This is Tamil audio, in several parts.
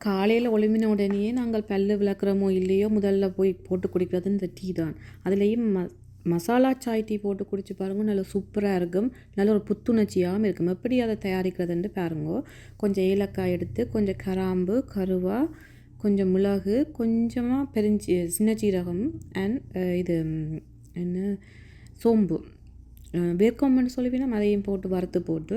காலையில் ஒளிமின உடனேயே நாங்கள் பல்லு விளக்குறோமோ இல்லையோ முதல்ல போய் போட்டு குடிக்கிறது இந்த டீ தான். அதுலேயும் ம மசாலா சாய் டீ போட்டு குடிச்சு பாருங்க நல்லா சூப்பராக இருக்கும். நல்ல ஒரு புத்துணர்ச்சியாகவும் இருக்கும். எப்படி அதை தயாரிக்கிறதுன்னு பாருங்க. கொஞ்சம் ஏலக்காய் எடுத்து கொஞ்சம் கராம்பு கருவா கொஞ்சம் மிளகு கொஞ்சமாக பெருஞ்சி சின்ன சீரகம் அண்ட் இது என்ன சோம்பு. அஹ், சொல்லுவீங்கன்னா அதையும் போட்டு வறுத்து போட்டு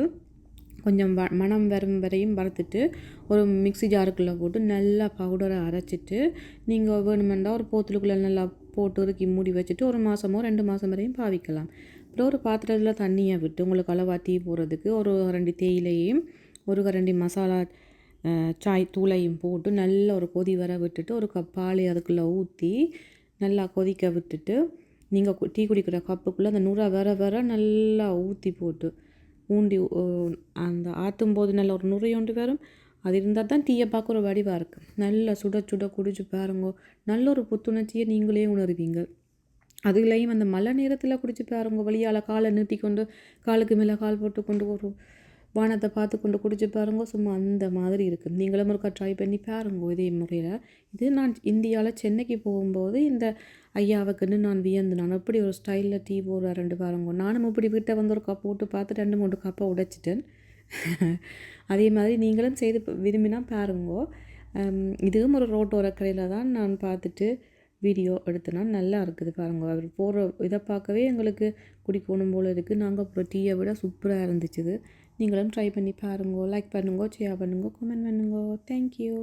கொஞ்சம் வ மணம் வரும் வரையும் வறுத்துட்டு ஒரு மிக்ஸி ஜாருக்குள்ளே போட்டு நல்லா பவுடரை அரைச்சிட்டு நீங்கள் வேணுமெண்டா ஒரு போத்தலுக்குள்ளே நல்லா போட்டு இறுக்கி மூடி வச்சுட்டு ஒரு மாதமோ ரெண்டு மாதம் வரையும் பாவிக்கலாம். அப்புறம் ஒரு பாத்திரத்தில் தண்ணியை விட்டு உங்களுக்கு அளவா தீ போடுறதுக்கு ஒரு கரண்டி தேயிலையும் ஒரு கரண்டி மசாலா சாய் தூளையும் போட்டு நல்லா ஒரு கொதி வர விட்டுட்டு ஒரு கப் பாலை அதுக்குள்ளே ஊற்றி நல்லா கொதிக்க விட்டுட்டு நீங்கள் டீ குடிக்கிற கப்புக்குள்ளே அந்த நுரை வர வர நல்லா ஊற்றி போட்டு ஊண்டி அந்த ஆற்றும் போது நல்ல ஒரு நுரையோண்டு வரும். அது இருந்தால் தான் டீயை பார்க்க ஒரு வடிவாக இருக்கும் நல்லா சுட சுட குடிச்சு பாருங்க. நல்ல ஒரு புத்துணர்ச்சியை நீங்களே உணருவீங்க. அதுலேயும் அந்த மழை நேரத்தில் குடிச்சு பாருங்க. வழியால் காலை நீட்டி கொண்டு காலுக்கு மேலே கால் போட்டு கொண்டு ஒரு வானத்தை பார்த்து கொண்டு குடிச்சு பாருங்க சும்மா அந்த மாதிரி இருக்குது நீங்களும் ஒருக்கா ட்ரை பண்ணி பாருங்க இதே முறையில். இது நான் இந்தியாவில் சென்னைக்கு போகும்போது இந்த ஐயாவுக்குன்னு நான் வியந்து நான் எப்படி ஒரு ஸ்டைலில் டீ போடுற ரெண்டு பாருங்க நானும் இப்படி வீட்டை வந்து ஒரு கப் போட்டு பார்த்து ரெண்டு மூணு கப்பை உடைச்சிட்டேன். அதே மாதிரி நீங்களும் செய்து விரும்பினா பாருங்க. இதுவும் ஒரு ரோட்டோர கடையில் தான் நான் பார்த்துட்டு வீடியோ எடுத்தனா நல்லா இருக்குது பாருங்க. அவர் போகிற இதை பார்க்கவே எங்களுக்கு குடிக்கணும் போல் இருக்குது நாங்கள் அப்புறம் டீயை விட சூப்பராக இருந்துச்சு நீங்களும் ட்ரை பண்ணி பாருங்கோ லைக் பண்ணுங்கோ ஷேர் பண்ணுங்கோ கமெண்ட் பண்ணுங்கோ. தேங்க்யூ